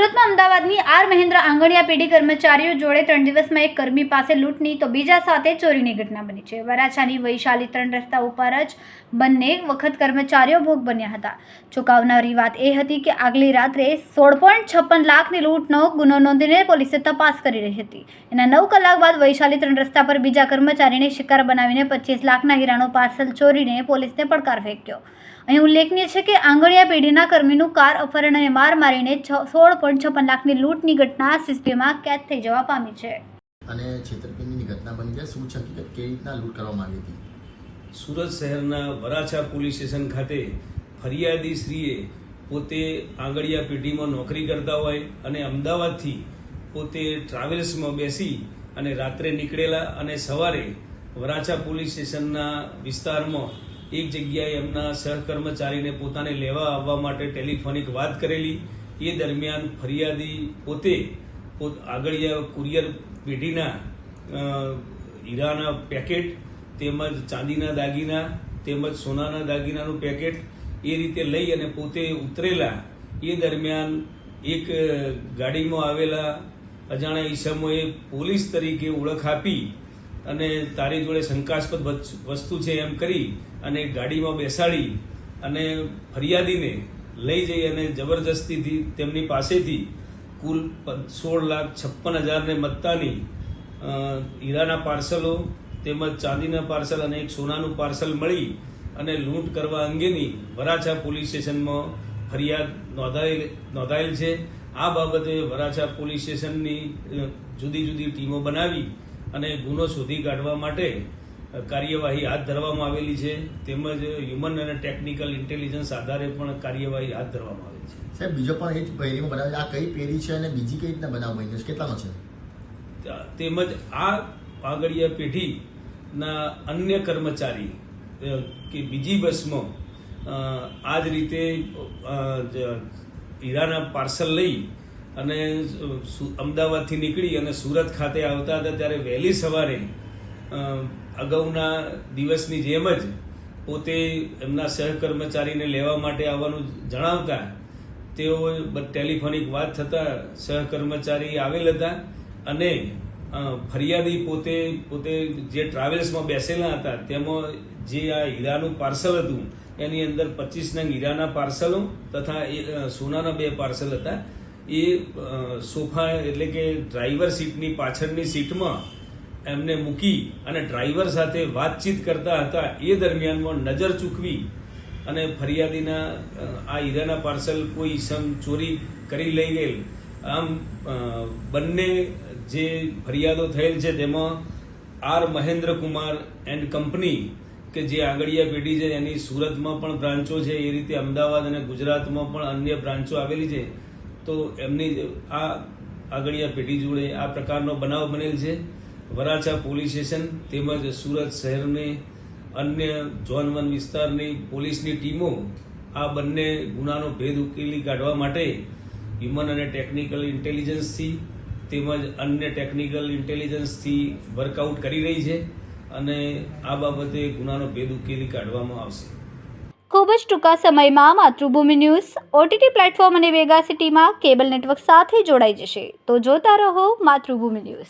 સુરતમાં અમદાવાદની આર મહેન્દ્ર આંગણિયા પેઢી કર્મચારીઓ જોડે ત્રણ દિવસમાં એક કર્મી પાસે લૂંટની તો બીજા સાથે ચોરીની ઘટના બની છે. વરાછાની વૈશાલી ત્રણ રસ્તા ઉપર જ બંને વખત કર્મચારીઓ ભોગ બન્યા હતા. ચોંકાવનારી વાત એ હતી કે આગલી રાત્રે સોળ પોઈન્ટ છપ્પન લાખની લૂંટનો ગુનો નોંધીને પોલીસે તપાસ કરી રહી હતી. એના નવ કલાક બાદ વૈશાલી ત્રણ રસ્તા પર બીજા કર્મચારીને શિકાર બનાવીને પચીસ લાખના હીરાનો પાર્સલ ચોરીને પોલીસને પડકાર ફેંક્યો. અહીં ઉલ્લેખનીય છે કે આંગણિયા પેઢીના કર્મીનું કાર અપહરણ અને માર મારીને છ- સોળ પોઈન્ટ છપ્પન લાખની લૂંટની ઘટના સીસીટીવીમાં કેદ થઈ જવા પામી છે. અને છેતરપિંડીની ઘટના બની છે. શું છે હકીકત? કેવી રીતના લૂંટ કરવામાં આવી હતી? સુરત શહેરના વરાછા પોલીસ સ્ટેશન ખાતે ફરિયાદી શ્રીએ પોતે આંગળીયા પેઢીમાં નોકરી કરતા હોય અને અમદાવાદથી પોતે ટ્રાવેલ્સમાં બેસી અને રાત્રે નીકળેલા અને સવારે વરાછા પોલીસ સ્ટેશનના વિસ્તારમાં એક જગ્યાએ એમના સહકર્મચારીને પોતાને લેવા આવવા માટે ટેલિફોનિક વાત કરેલી એ દરમિયાન ફરિયાદી પોતે આગળિયા કુરિયર પેઢીના હીરાના પેકેટ તેમજ ચાંદીના દાગીના તેમજ સોનાના દાગીનાનું પેકેટ એ રીતે લઈ અને પોતે ઉતરેલા. એ દરમિયાન એક ગાડીમાં આવેલા અજાણ્યા ઈસમોએ પોલીસ તરીકે ઓળખ આપી અને તારી જોડે શંકાસ્પદ વસ્તુ છે એમ કરી અને ગાડીમાં બેસાડી અને ફરિયાદીને લઈ જઈ અને જબરજસ્તીથી તેમની પાસેથી કુલ સોળ લાખ છપ્પન હજારને મત્તાની હીરાના પાર્સલો તેમજ ચાંદીના પાર્સલ અને એક સોનાનું પાર્સલ મળી અને લૂંટ કરવા અંગેની વરાછા પોલીસ સ્ટેશનમાં ફરિયાદ નોંધાયેલ નોંધાયેલ છે. આ બાબતે વરાછા પોલીસ સ્ટેશનની જુદી જુદી ટીમો બનાવી અને ગુનો શોધી કાઢવા માટે કાર્યવાહી હાથ ધરવામાં આવેલી છે. તેમજ હ્યુમન અને ટેકનિકલ ઇન્ટેલિજન્સ આધારે પણ કાર્યવાહી હાથ ધરવામાં આવેલી છે. સાહેબ બીજો પણ એ જ પેઢીમાં બનાવે આ કઈ પેઢી છે અને બીજી કઈ રીતના બનાવ બન્યો છે? કેટલાનો છે? તેમજ આ આગળિયા પેઢીના અન્ય કર્મચારી કે બીજી બસમાં આ જ રીતે હીરાના પાર્સલ લઈ અને અમદાવાદથી નીકળી અને સુરત ખાતે આવતા હતા. ત્યારે વહેલી સવારે અગાઉના દિવસની જેમ જ પોતે એમના સહકર્મચારીને લેવા માટે આવવાનું જણાવતા તેઓ ટેલિફોનિક વાત થતાં સહકર્મચારી આવેલ હતા અને ફરિયાદી પોતે પોતે જે ટ્રાવેલ્સમાં બેસેલા હતા તેમાં જે આ હીરાનું પાર્સલ હતું એની અંદર પચીસ નંગ હીરાના પાર્સલો તથા એ, સોનાના બે પાર્સલ હતા. એ સોફા એટલે કે ડ્રાઈવર સીટની પાછળની સીટમાં એમને મૂકી અને ડ્રાઈવર સાથે વાતચીત કરતા હતા. એ દરમિયાનમાં નજર ચૂકવી અને ફરિયાદીના આ હીરાના પાર્સલ કોઈ સમ ચોરી કરી લઈ ગયેલ. આમ બંને જે ફરિયાદો થયેલ છે તેમાં R Mahendra Kumar and company કે જે આંગળીયા પેઢી છે એની સુરતમાં પણ બ્રાન્ચો છે, એ રીતે અમદાવાદ અને ગુજરાતમાં પણ અન્ય બ્રાન્ચો આવેલી છે. તો એમની, આ આગળિયા પેઢી જોડે આ પ્રકારનો બનાવ બનેલ છે. વરાછા પોલીસ સ્ટેશન તેમજ સુરત શહેરની અન્ય ઝોન વન વિસ્તારની પોલીસની ટીમો આ બંને ગુનાનો ભેદ ઉકેલી કાઢવા માટે હ્યુમન અને ટેકનિકલ ઇન્ટેલિજન્સથી તેમજ અન્ય ટેકનિકલ ઇન્ટેલિજન્સથી વર્કઆઉટ કરી રહી છે અને આ બાબતે ગુનાનો ભેદ ઉકેલી કાઢવામાં આવશે. ખૂબ જ ટૂંકા સમયમાં માતૃભૂમિ ન્યૂઝ, ઓટીટી પ્લેટફોર્મ અને વેગા સિટીમાં કેબલ નેટવર્ક સાથે જોડાઈ જશે. તો જોતા રહો માતૃભૂમિ ન્યૂઝ.